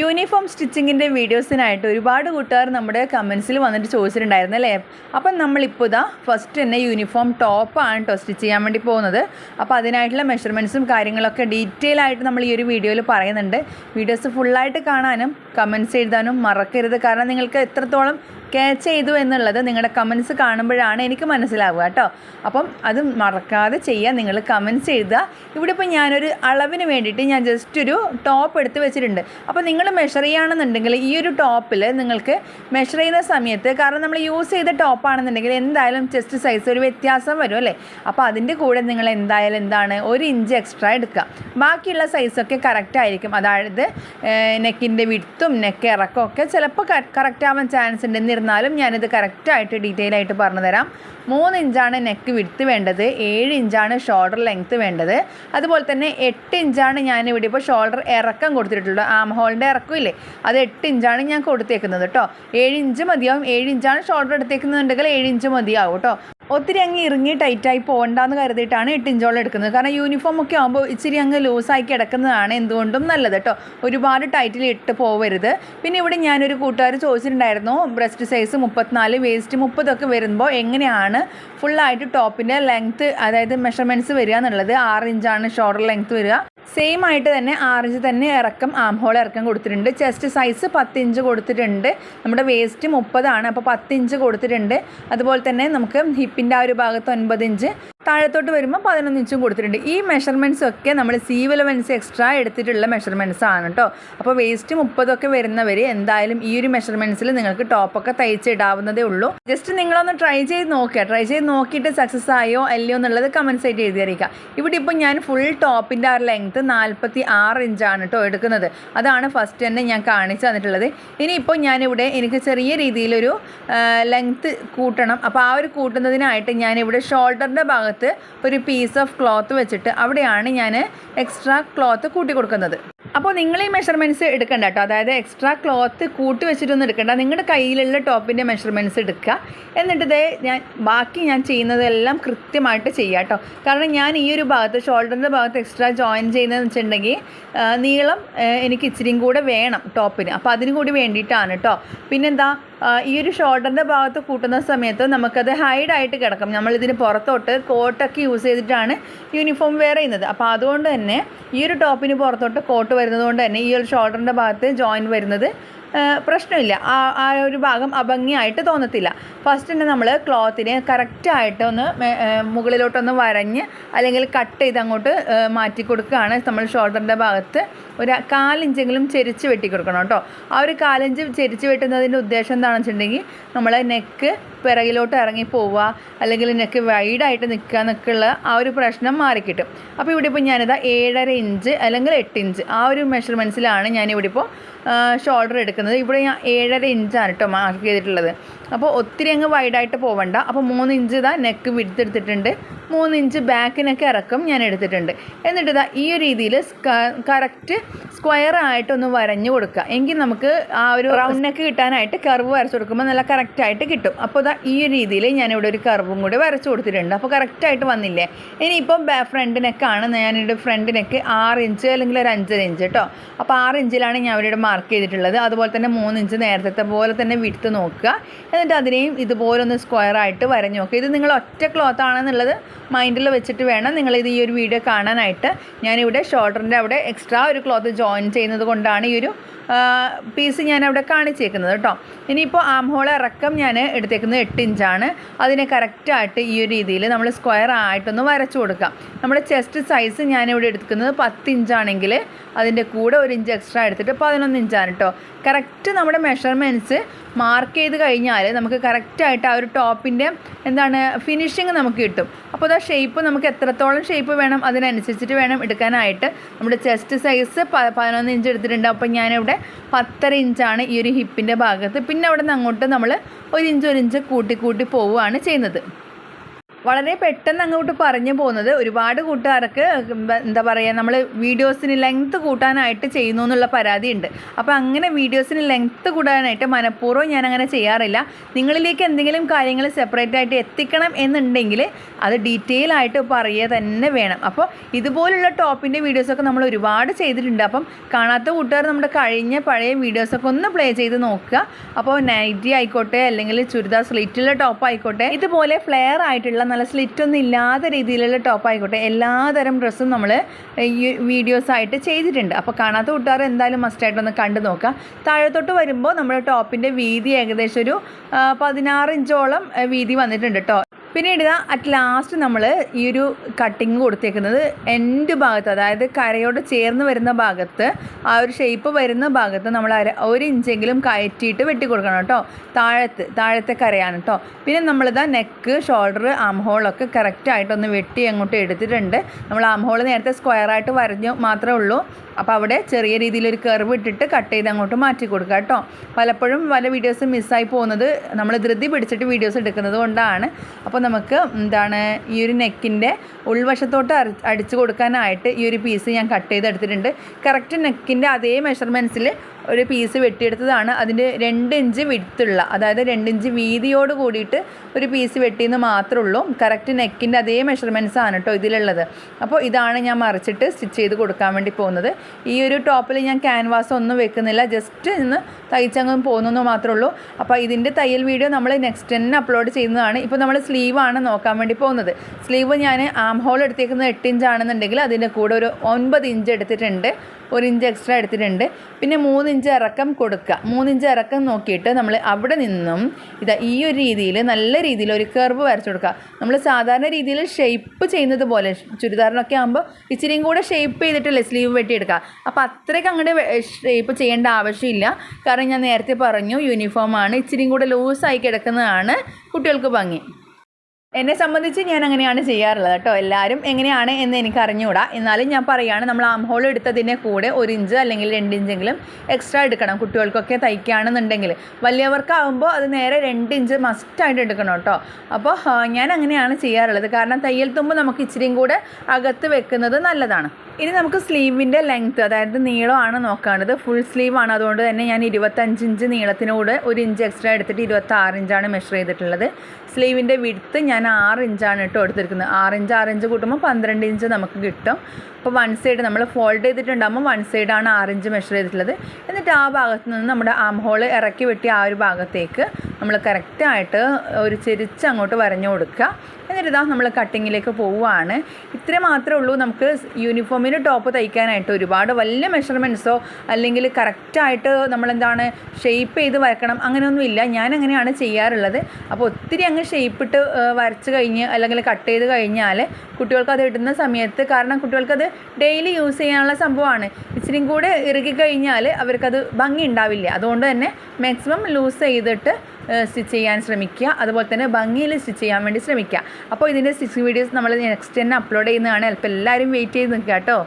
Uniform സ്റ്റിച്ചിങ്ങിന്റെ വീഡിയോസിനായിട്ട് ഒരുപാട് കൂട്ടുകാർ നമ്മുടെ കമൻസിൽ വന്നിട്ട് ചോദിച്ചിട്ടുണ്ടായിരുന്നു അല്ലേ? അപ്പം നമ്മളിപ്പോൾ ഇതാ ഫസ്റ്റ് തന്നെ യൂണിഫോം ടോപ്പാണ് കേട്ടോ സ്റ്റിച്ച് ചെയ്യാൻ വേണ്ടി പോകുന്നത്. അപ്പോൾ അതിനായിട്ടുള്ള മെഷർമെന്റ്സും കാര്യങ്ങളൊക്കെ ഡീറ്റെയിൽ ആയിട്ട് നമ്മൾ ഈ ഒരു വീഡിയോയിൽ പറയുന്നുണ്ട്. വീഡിയോസ് ഫുള്ളായിട്ട് കാണാനും കമൻസ് എഴുതാനും മറക്കരുത്. കാരണം നിങ്ങൾക്ക് എത്രത്തോളം ക്യാച്ച് ചെയ്തു എന്നുള്ളത് നിങ്ങളുടെ കമൻസ് കാണുമ്പോഴാണ് എനിക്ക് മനസ്സിലാവുക കേട്ടോ. അപ്പം അത് മറക്കാതെ ചെയ്യുക നിങ്ങൾ കമൻസ് എഴുതുക. ഇവിടെ ഇപ്പോൾ ഞാനൊരു അളവിന് വേണ്ടിയിട്ട് ഞാൻ ജസ്റ്റ് ഒരു ടോപ്പ് എടുത്ത് വെച്ചിട്ടുണ്ട്. അപ്പോൾ നിങ്ങൾ മെഷർ ചെയ്യുകയാണെന്നുണ്ടെങ്കിൽ ഈ ഒരു ടോപ്പിൽ നിങ്ങൾക്ക് മെഷർ ചെയ്യുന്ന സമയത്ത് കാരണം നമ്മൾ യൂസ് ചെയ്ത ടോപ്പാണെന്നുണ്ടെങ്കിൽ എന്തായാലും ചെസ്റ്റ് സൈസ് ഒരു വ്യത്യാസം വരും അല്ലേ? അപ്പോൾ അതിന്റെ കൂടെ നിങ്ങൾ എന്തായാലും എന്താണ് ഒരു ഇഞ്ച് എക്സ്ട്രാ എടുക്കുക. ബാക്കിയുള്ള സൈസൊക്കെ കറക്റ്റ് ആയിരിക്കും. അതായത് നെക്കിന്റെ വിടുത്തും നെക്ക് ഇറക്കമൊക്കെ ചിലപ്പോൾ കറക്റ്റ് ആവാൻ ചാൻസ് ഉണ്ട് എന്നിരുന്നാലും ഞാനിത് കറക്റ്റായിട്ട് ഡീറ്റെയിൽ ആയിട്ട് പറഞ്ഞു തരാം മൂന്ന് ഇഞ്ചാണ് നെക്ക് വിടുത്ത് വേണ്ടത് ഏഴ് ഇഞ്ചാണ് ഷോൾഡർ ലെങ്ത്ത് വേണ്ടത്. അതുപോലെ തന്നെ എട്ട് ഇഞ്ചാണ് ഞാൻ ഇവിടെ ഇപ്പോൾ ഷോൾഡർ ഇറക്കം കൊടുത്തിട്ടുള്ളത്. ആം ഹോളിന്റെ ഇറക്കം ഇല്ലേ അത് എട്ട് ഇഞ്ചാണ് ഞാൻ കൊടുത്തേക്കുന്നത് കേട്ടോ ഏഴ് ഇഞ്ച് മതിയാവും. ഏഴ് ഇഞ്ചാണ് ഷോൾഡർ എടുത്തേക്കുന്നുണ്ടെങ്കിൽ ഏഴ് ഇഞ്ച് മതിയാവും കേട്ടോ ഒത്തിരി അങ്ങ് ഇറങ്ങി ടൈറ്റായി പോകണ്ടെന്ന് കരുതിയിട്ടാണ് എട്ട് ഇഞ്ചോളം എടുക്കുന്നത്. കാരണം യൂണിഫോം ഒക്കെ ആകുമ്പോൾ ഇച്ചിരി അങ്ങ് ലൂസായി കിടക്കുന്നതാണ് എന്തുകൊണ്ടും നല്ലത് കേട്ടോ. ഒരുപാട് ടൈറ്റിൽ ഇട്ട് പോവരുത്. പിന്നെ ഇവിടെ ഞാനൊരു കൂട്ടുകാർ ചോദിച്ചിട്ടുണ്ടായിരുന്നു ബ്രസ്റ്റ് സൈസ് മുപ്പത്തിനാല് വേസ്റ്റ് മുപ്പതൊക്കെ വരുമ്പോൾ എങ്ങനെയാണ് ഫുള്ളായിട്ട് ടോപ്പിന്റെ ലെങ്ത്ത് അതായത് മെഷർമെന്റ്സ് വരിക എന്നുള്ളത്. ആറ് ഇഞ്ചാണ് ഷോൾഡർ ലെങ്ത്ത് വരിക. സെയിം ആയിട്ട് തന്നെ ആറിഞ്ച് തന്നെ ഇറക്കം ആം ഹോൾ ഇറക്കം കൊടുത്തിട്ടുണ്ട്. ചെസ്റ്റ് സൈസ് പത്ത് ഇഞ്ച് കൊടുത്തിട്ടുണ്ട്. നമ്മുടെ വേസ്റ്റ് മുപ്പതാണ് അപ്പോൾ പത്ത് ഇഞ്ച് കൊടുത്തിട്ടുണ്ട്. അതുപോലെ തന്നെ നമുക്ക് ഹിപ്പിന്റെ ആ ഒരു ഭാഗത്ത് ഒൻപത് ഇഞ്ച് താഴത്തോട്ട് വരുമ്പോൾ പതിനൊന്ന് ഇഞ്ചും കൊടുത്തിട്ടുണ്ട്. ഈ മെഷർമെന്റ്സ് ഒക്കെ നമ്മൾ സി ഇലവൻസ് എക്സ്ട്രാ എടുത്തിട്ടുള്ള മെഷർമെന്റ്സ് ആണ് കേട്ടോ അപ്പോൾ വേസ്റ്റ് മുപ്പതൊക്കെ വരുന്നവർ എന്തായാലും ഈ ഒരു മെഷർമെന്റ്സിൽ നിങ്ങൾക്ക് ടോപ്പൊക്കെ തയ്ച്ചിടാവുന്നതേ ഉള്ളൂ. ജസ്റ്റ് നിങ്ങളൊന്ന് ട്രൈ ചെയ്ത് നോക്കുക. ട്രൈ ചെയ്ത് നോക്കിയിട്ട് സക്സസ് ആയോ അല്ലയോ എന്നുള്ളത് കമൻസ് ആയിട്ട് എഴുതി അറിയിക്കുക ഇവിടെ ഇപ്പോൾ ഞാൻ ഫുൾ ടോപ്പിന്റെ ആ ലെങ്ത്ത് നാൽപ്പത്തി ആറ് ഇഞ്ചാണ് കേട്ടോ എടുക്കുന്നത്. അതാണ് ഫസ്റ്റ് തന്നെ ഞാൻ കാണിച്ചു തന്നിട്ടുള്ളത്. ഇനിയിപ്പോൾ ഞാനിവിടെ എനിക്ക് ചെറിയ രീതിയിലൊരു ലെങ്ത്ത് കൂട്ടണം. അപ്പോൾ ആ ഒരു കൂട്ടുന്നതിനായിട്ട് ഞാനിവിടെ ഷോൾഡറിന്റെ ഭാഗത്ത് ഒരു പീസ് ഓഫ് ക്ലോത്ത് വെച്ചിട്ട് അവിടെയാണ് ഞാൻ എക്സ്ട്രാ ക്ലോത്ത് കൂട്ടി കൊടുക്കുന്നത് അപ്പോൾ നിങ്ങൾ ഈ മെഷർമെന്റ്സ് എടുക്കണ്ട കേട്ടോ അതായത് എക്സ്ട്രാ ക്ലോത്ത് കൂട്ടി വെച്ചിട്ടൊന്നും എടുക്കണ്ട. നിങ്ങളുടെ കയ്യിലുള്ള ടോപ്പിന്റെ മെഷർമെന്റ്സ് എടുക്കുക എന്നിട്ട് ഇതേ ഞാൻ ബാക്കി ഞാൻ ചെയ്യുന്നതെല്ലാം കൃത്യമായിട്ട് ചെയ്യുക കേട്ടോ കാരണം ഞാൻ ഈ ഒരു ഭാഗത്ത് ഷോൾഡറിന്റെ ഭാഗത്ത് എക്സ്ട്രാ ജോയിൻ ചെയ്യുന്നതെന്ന് വെച്ചിട്ടുണ്ടെങ്കിൽ നീളം എനിക്ക് ഇച്ചിരിയും കൂടെ വേണം ടോപ്പിന് അപ്പോൾ അതിന് കൂടി വേണ്ടിയിട്ടാണ് കേട്ടോ പിന്നെന്താ ഈ ഒരു ഷോൾഡറിന്റെ ഭാഗത്ത് കൂട്ടുന്ന സമയത്ത് നമുക്കത് ഹൈഡായിട്ട് കിടക്കും. നമ്മളിതിന് പുറത്തോട്ട് കോട്ടൊക്കെ യൂസ് ചെയ്തിട്ടാണ് യൂണിഫോം വെയർ ചെയ്യുന്നത്. അപ്പോൾ അതുകൊണ്ട് തന്നെ ഈ ഒരു ടോപ്പിന് പുറത്തോട്ട് കോട്ട് വരുന്നത് കൊണ്ട് തന്നെ ഈ ഒരു ഷോൾഡറിന്റെ ഭാഗത്ത് ജോയിൻ വരുന്നത് പ്രശ്നമില്ല. ആ ആ ഒരു ഭാഗം അഭംഗിയായിട്ട് തോന്നത്തില്ല. ഫസ്റ്റ് തന്നെ നമ്മൾ ക്ലോത്തിനെ കറക്റ്റായിട്ട് ഒന്ന് മുകളിലോട്ടൊന്ന് വരഞ്ഞ് അല്ലെങ്കിൽ കട്ട് ചെയ്ത് അങ്ങോട്ട് മാറ്റി കൊടുക്കുകയാണ് നമ്മൾ ഷോൾഡറിന്റെ ഭാഗത്ത്. ഒരു കാലിഞ്ചെങ്കിലും ചെരിച്ച് വെട്ടി കൊടുക്കണം കേട്ടോ. ആ ഒരു കാലിഞ്ച് ചെരിച്ച് വെട്ടുന്നതിന്റെ ഉദ്ദേശം എന്താണെന്ന് വെച്ചിട്ടുണ്ടെങ്കിൽ നമ്മളെ നെക്ക് പിറകിലോട്ട് ഇറങ്ങി പോവുക അല്ലെങ്കിൽ നെക്ക് വൈഡായിട്ട് നിൽക്കുക എന്നൊക്കെയുള്ള ആ ഒരു പ്രശ്നം മാറിക്കിട്ടും. അപ്പോൾ ഇവിടെ ഇപ്പോൾ ഞാനിതാ ഏഴര ഇഞ്ച് അല്ലെങ്കിൽ എട്ട് ഇഞ്ച് ആ ഒരു മെഷർമെന്റ്സിലാണ് ഞാനിവിടെ ഇപ്പോൾ ഷോൾഡർ എടുക്കുന്നത്. ഇവിടെ ഞാൻ ഏഴര ഇഞ്ചാണ് കേട്ടോ മാർക്ക് ചെയ്തിട്ടുള്ളത്. അപ്പോൾ ഒത്തിരി അങ്ങ് വൈഡായിട്ട് പോവണ്ട. അപ്പോൾ മൂന്ന് ഇഞ്ച് ഇതാ നെക്ക് വിടുത്തെടുത്തിട്ടുണ്ട് മൂന്ന് ഇഞ്ച് ബാക്കിനൊക്കെ ഇറക്കം ഞാൻ എടുത്തിട്ടുണ്ട്. എന്നിട്ട് ഇതാ ഈ ഒരു രീതിയിൽ കറക്റ്റ് സ്ക്വയർ ആയിട്ടൊന്ന് വരഞ്ഞു കൊടുക്കുക എങ്കിൽ നമുക്ക് ആ ഒരു റൗണ്ട് നെക്ക് കിട്ടാനായിട്ട് കർവ് വരച്ചു കൊടുക്കുമ്പോൾ നല്ല കറക്റ്റായിട്ട് കിട്ടും. അപ്പോൾ ഇതാ ഈ ഒരു രീതിയിൽ ഞാനിവിടെ ഒരു കർവും കൂടി വരച്ചു കൊടുത്തിട്ടുണ്ട്. അപ്പോൾ കറക്റ്റായിട്ട് വന്നില്ലേ? ഇനിയിപ്പം ഫ്രണ്ട് നെക്കാണ് ഞാനിവിടെ ഫ്രണ്ട് നെക്ക് ആറ് ഇഞ്ച് അല്ലെങ്കിൽ ഒരു അഞ്ചര ഇഞ്ച് കേട്ടോ അപ്പോൾ ആറ് ഇഞ്ചിലാണ് ഞാൻ ഇവിടെ മാർക്ക് ചെയ്തിട്ടുള്ളത്. അതുപോലെ തന്നെ മൂന്ന് ഇഞ്ച് നേരത്തെ പോലെ തന്നെ വിടുത്ത് നോക്കുക. എന്നിട്ട് അതിനെയും ഇതുപോലെ ഒന്ന് സ്ക്വയർ ആയിട്ട് വരഞ്ഞു നോക്കുക ഇത് നിങ്ങൾ ഒറ്റ ക്ലോത്ത് ആണെന്നുള്ളത് മൈൻഡിൽ വെച്ചിട്ട് വേണം നിങ്ങൾ ഇത് ഈ ഒരു വീഡിയോ കാണാനായിട്ട്. ഞാനിവിടെ ഷോൾഡറിന്റെ അവിടെ എക്സ്ട്രാ ഒരു ക്ലോത്ത് ജോയിൻ ചെയ്യുന്നത് കൊണ്ടാണ് ഈ ഒരു പീസ് ഞാൻ അവിടെ കാണിച്ചേക്കുന്നത് കേട്ടോ. ഇനിയിപ്പോൾ ആം ഹോൾ ഇറക്കം ഞാൻ എടുത്തേക്കുന്നത് എട്ട് ഇഞ്ചാണ് അതിനെ കറക്റ്റായിട്ട് ഈ ഒരു രീതിയിൽ നമ്മൾ സ്ക്വയർ ആയിട്ടൊന്ന് വരച്ചു കൊടുക്കാം. നമ്മുടെ ചെസ്റ്റ് സൈസ് ഞാനിവിടെ എടുക്കുന്നത് പത്ത് ഇഞ്ചാണെങ്കിൽ അതിന്റെ കൂടെ ഒരു ഇഞ്ച് എക്സ്ട്രാ എടുത്തിട്ട് പതിനൊന്ന് ഇഞ്ചാണ് കേട്ടോ. കറക്റ്റ് നമ്മുടെ മെഷർമെന്റ്സ് മാർക്ക് ചെയ്ത് കഴിഞ്ഞാൽ നമുക്ക് കറക്റ്റായിട്ട് ആ ഒരു ടോപ്പിന്റെ എന്താണ് ഫിനിഷിങ് നമുക്ക് കിട്ടും. അപ്പോൾ ആ ഷേപ്പ് നമുക്ക് എത്രത്തോളം ഷേപ്പ് വേണം അതിനനുസരിച്ചിട്ട് വേണം എടുക്കാനായിട്ട്. നമ്മുടെ ചെസ്റ്റ് സൈസ് പതിനൊന്ന് ഇഞ്ച് എടുത്തിട്ടുണ്ട്. അപ്പോൾ ഞാനിവിടെ പത്തര ഇഞ്ചാണ് ഈ ഒരു ഹിപ്പിന്റെ ഭാഗത്ത്. പിന്നെ അവിടെ നിന്ന് അങ്ങോട്ട് നമ്മൾ ഒരു ഇഞ്ച് ഒരു ഇഞ്ച് കൂട്ടി കൂട്ടി പോവുകയാണ് ചെയ്യുന്നത്. വളരെ പെട്ടെന്ന് അങ്ങോട്ട് പറഞ്ഞു പോകുന്നത് ഒരുപാട് കൂട്ടുകാർക്ക് എന്താ പറയുക നമ്മൾ വീഡിയോസിന് ലെങ്ത്ത് കൂട്ടാനായിട്ട് ചെയ്യുന്നു എന്നുള്ള പരാതി ഉണ്ട് അപ്പോൾ അങ്ങനെ വീഡിയോസിന് ലെങ്ത്ത് കൂടാനായിട്ട് മനഃപൂർവം ഞാൻ അങ്ങനെ ചെയ്യാറില്ല. നിങ്ങളിലേക്ക് എന്തെങ്കിലും കാര്യങ്ങൾ സെപ്പറേറ്റ് ആയിട്ട് എത്തിക്കണം എന്നുണ്ടെങ്കിൽ അത് ഡീറ്റെയിൽ ആയിട്ട് പറയുക തന്നെ വേണം. അപ്പോൾ ഇതുപോലുള്ള ടോപ്പിന്റെ വീഡിയോസൊക്കെ നമ്മൾ ഒരുപാട് ചെയ്തിട്ടുണ്ട്. അപ്പം കാണാത്ത കൂട്ടുകാർ നമ്മുടെ കഴിഞ്ഞ പഴയ വീഡിയോസൊക്കെ ഒന്ന് പ്ലേ ചെയ്ത് നോക്കുക. അപ്പോൾ നൈറ്റി ആയിക്കോട്ടെ അല്ലെങ്കിൽ ചുരിദാർ സ്ലിറ്റുള്ള ടോപ്പ് ആയിക്കോട്ടെ ഇതുപോലെ ഫ്ലെയർ ആയിട്ടുള്ള നല്ല സ്ലിറ്റൊന്നും ഇല്ലാത്ത രീതിയിലുള്ള ടോപ്പ് ആയിക്കോട്ടെ. എല്ലാതരം ഡ്രസ്സും നമ്മൾ ഈ വീഡിയോസ് ആയിട്ട് ചെയ്തിട്ടുണ്ട്. അപ്പോൾ കാണാത്ത കൂട്ടുകാർ എന്തായാലും മസ്റ്റായിട്ടൊന്ന് കണ്ടു നോക്കുക. താഴത്തോട്ട് വരുമ്പോൾ നമ്മുടെ ടോപ്പിന്റെ വീതി ഏകദേശം ഒരു പതിനാറ് ഇഞ്ചോളം വീതി വന്നിട്ടുണ്ട് കേട്ടോ പിന്നീട് ഇതാ അറ്റ് ലാസ്റ്റ് നമ്മൾ ഈ ഒരു കട്ടിങ് കൊടുത്തേക്കുന്നത് എൻഡ് ഭാഗത്ത് അതായത് കരയോട് ചേർന്ന് വരുന്ന ഭാഗത്ത് ആ ഒരു ഷേപ്പ് വരുന്ന ഭാഗത്ത് നമ്മൾ അര ഒരു ഇഞ്ചെങ്കിലും കയറ്റിയിട്ട് വെട്ടി കൊടുക്കണം കേട്ടോ. താഴത്ത് താഴത്തെ കരയാണ് കേട്ടോ. പിന്നെ നമ്മളിതാ നെക്ക് ഷോൾഡർ ആം കറക്റ്റായിട്ടൊന്ന് വെട്ടി അങ്ങോട്ട് എടുത്തിട്ടുണ്ട്. നമ്മൾ ആം നേരത്തെ സ്ക്വയറായിട്ട് വരഞ്ഞു മാത്രമേ ഉള്ളൂ. അപ്പോൾ അവിടെ ചെറിയ രീതിയിലൊരു കർവ് ഇട്ടിട്ട് കട്ട് ചെയ്ത് അങ്ങോട്ട് മാറ്റി കൊടുക്കുക കേട്ടോ. പലപ്പോഴും പല വീഡിയോസ് മിസ്സായി പോകുന്നത് നമ്മൾ ധൃതി പിടിച്ചിട്ട് വീഡിയോസ് എടുക്കുന്നത് കൊണ്ടാണ്. അപ്പോൾ നമുക്ക് എന്താണ് ഈ ഒരു നെക്കിന്റെ ഉൾവശത്തോട്ട് അടിച്ചു കൊടുക്കാനായിട്ട് ഈ ഒരു പീസ് ഞാൻ കട്ട് ചെയ്തെടുത്തിട്ടുണ്ട്. കറക്റ്റ് നെക്കിന്റെ അതേ മെഷർമെന്റ്സിൽ ഒരു പീസ് വെട്ടിയെടുത്തതാണ്. അതിന്റെ രണ്ട് ഇഞ്ച് വിടുത്തുള്ള അതായത് രണ്ട് ഇഞ്ച് വീതിയോട് കൂടിയിട്ട് ഒരു പീസ് വെട്ടിയെന്ന് മാത്രമേ ഉള്ളൂ കറക്റ്റ് നെക്കിന്റെ അതേ മെഷർമെന്റ്സ് ആണ് കേട്ടോ ഇതിലുള്ളത്. അപ്പോൾ ഇതാണ് ഞാൻ മറിച്ചിട്ട് സ്റ്റിച്ച് ചെയ്ത് കൊടുക്കാൻ വേണ്ടി പോകുന്നത്. ഈ ഒരു ടോപ്പിൽ ഞാൻ ക്യാൻവാസ് ഒന്നും വെക്കുന്നില്ല. ജസ്റ്റ് ഇന്ന് തയ്ച്ചങ്ങ് പോകുന്നു മാത്രമേ ഉള്ളൂ അപ്പോൾ ഇതിന്റെ തയ്യൽ വീഡിയോ നമ്മൾ നെക്സ്റ്റ് തന്നെ അപ്ലോഡ് ചെയ്യുന്നതാണ്. ഇപ്പോൾ നമ്മൾ സ്ലീവാണ് നോക്കാൻ വേണ്ടി പോകുന്നത്. സ്ലീവ് ഞാൻ ആം ഹോൾ എടുത്തേക്കുന്നത് എട്ട് ഇഞ്ച് ആണെന്നുണ്ടെങ്കിൽ അതിന്റെ കൂടെ ഒരു ഒൻപത് ഇഞ്ച് എടുത്തിട്ടുണ്ട്. ഒരു ഇഞ്ച് എക്സ്ട്രാ എടുത്തിട്ടുണ്ട്. പിന്നെ മൂന്ന് ഇഞ്ച് ഇറക്കം കൊടുക്കുക. മൂന്ന് ഇഞ്ച് ഇറക്കം നോക്കിയിട്ട് നമ്മൾ അവിടെ നിന്നും ഇതാ ഈ ഒരു രീതിയിൽ നല്ല രീതിയിൽ ഒരു കർവ് വരച്ചു കൊടുക്കുക. നമ്മൾ സാധാരണ രീതിയിൽ ഷേപ്പ് ചെയ്യുന്നത് പോലെ ചുരിദാറിനൊക്കെ ആകുമ്പോൾ ഇച്ചിരിയും കൂടെ ഷേപ്പ് ചെയ്തിട്ടല്ലേ സ്ലീവ് വെട്ടിയെടുക്കുക. അപ്പോൾ അത്രയ്ക്ക് അങ്ങോട്ട് ഷേപ്പ് ചെയ്യേണ്ട ആവശ്യമില്ല. കാരണം ഞാൻ നേരത്തെ പറഞ്ഞു യൂണിഫോമാണ് ഇച്ചിരിയും കൂടെ ലൂസായി കിടക്കുന്നതാണ് കുട്ടികൾക്ക് ഭംഗി. എന്നെ സംബന്ധിച്ച് ഞാൻ അങ്ങനെയാണ് ചെയ്യാറുള്ളത് കേട്ടോ. എല്ലാവരും എങ്ങനെയാണ് എന്ന് എനിക്ക് അറിഞ്ഞുകൂടാ. എന്നാലും ഞാൻ പറയുകയാണ് നമ്മൾ ആം ഹോൾ എടുത്തതിന്റെ കൂടെ ഒരു ഇഞ്ച് അല്ലെങ്കിൽ രണ്ട് ഇഞ്ചെങ്കിലും എക്സ്ട്രാ എടുക്കണം കുട്ടികൾക്കൊക്കെ തയ്ക്കുകയാണെന്നുണ്ടെങ്കിൽ വലിയവർക്കാവുമ്പോൾ അത് നേരെ രണ്ട് ഇഞ്ച് മസ്റ്റായിട്ട് എടുക്കണം കേട്ടോ. അപ്പോൾ ഞാൻ അങ്ങനെയാണ് ചെയ്യാറുള്ളത്. കാരണം തയ്യൽ തുമ്പ് നമുക്ക് ഇച്ചിരിയും കൂടെ അകത്ത് വെക്കുന്നത് നല്ലതാണ്. ഇനി നമുക്ക് സ്ലീവിന്റെ ലെങ്ത്ത് അതായത് നീളമാണ് നോക്കേണ്ടത് ഫുൾ സ്ലീവ് ആണ്. അതുകൊണ്ട് തന്നെ ഞാൻ ഇരുപത്തഞ്ച് ഇഞ്ച് നീളത്തിനോട് ഒരു ഇഞ്ച് എക്സ്ട്രാ എടുത്തിട്ട് ഇരുപത്താറ് ഇഞ്ചാണ് മെഷർ ചെയ്തിട്ടുള്ളത്. സ്ലീവിന്റെ വിടുത്ത് ഞാൻ ആറ് ഇഞ്ചാണ് കേട്ടോ എടുത്തിരിക്കുന്നത്. ആറ് ഇഞ്ച് ആറ് ഇഞ്ച് കൂട്ടുമ്പോൾ പന്ത്രണ്ട് ഇഞ്ച് നമുക്ക് കിട്ടും. അപ്പോൾ വൺ സൈഡ് നമ്മൾ ഫോൾഡ് ചെയ്തിട്ടുണ്ടാകുമ്പോൾ വൺ സൈഡാണ് ആറ് ഇഞ്ച് മെഷർ ചെയ്തിട്ടുള്ളത്. എന്നിട്ട് ആ ഭാഗത്ത് നിന്ന് നമ്മുടെ ആം ഹോൾ ഇറക്കി വെട്ടി ആ ഒരു ഭാഗത്തേക്ക് നമ്മൾ കറക്റ്റായിട്ട് ഒരു ചെരിച്ച് അങ്ങോട്ട് വരഞ്ഞു കൊടുക്കുക. എന്നിട്ട് നമ്മൾ കട്ടിങ്ങിലേക്ക് പോവുകയാണ്. ഇത്ര മാത്രമേ ഉള്ളൂ. നമുക്ക് യൂണിഫോമിന് ടോപ്പ് തയ്ക്കാനായിട്ട് ഒരുപാട് വലിയ മെഷർമെന്റ്സോ അല്ലെങ്കിൽ കറക്റ്റായിട്ട് നമ്മളെന്താണ് ഷേപ്പ് ചെയ്ത് വരക്കണം അങ്ങനെയൊന്നുമില്ല ഞാൻ അങ്ങനെയാണ് ചെയ്യാറുള്ളത്. അപ്പോൾ ഒത്തിരി അങ്ങ് ഷേപ്പ് ഇട്ട് ഏഹ്, വരച്ച് കഴിഞ്ഞ് അല്ലെങ്കിൽ കട്ട് ചെയ്ത് കഴിഞ്ഞാൽ കുട്ടികൾക്ക് അത് ഇടുന്ന സമയത്ത് കാരണം കുട്ടികൾക്കത് ഡെയിലി യൂസ് ചെയ്യാനുള്ള സംഭവമാണ്. ഇച്ചിരിയും കൂടെ ഇറുകി കഴിഞ്ഞാൽ അവർക്കത് ഭംഗി ഉണ്ടാവില്ല. അതുകൊണ്ട് തന്നെ മാക്സിമം ലൂസ് ചെയ്തിട്ട് സ്റ്റിച്ച് ചെയ്യാൻ ശ്രമിക്കുക. അതുപോലെ തന്നെ ഭംഗിയിൽ സ്റ്റിച്ച് ചെയ്യാൻ വേണ്ടി ശ്രമിക്കുക. അപ്പോൾ ഇതിന്റെ സ്റ്റിച്ചിങ് വീഡിയോസ് നമ്മൾ നെക്സ്റ്റ് തന്നെ അപ്ലോഡ് ചെയ്യുന്നതാണ്. ചിലപ്പോൾ എല്ലാവരും വെയിറ്റ് ചെയ്ത് നിൽക്കുക കേട്ടോ.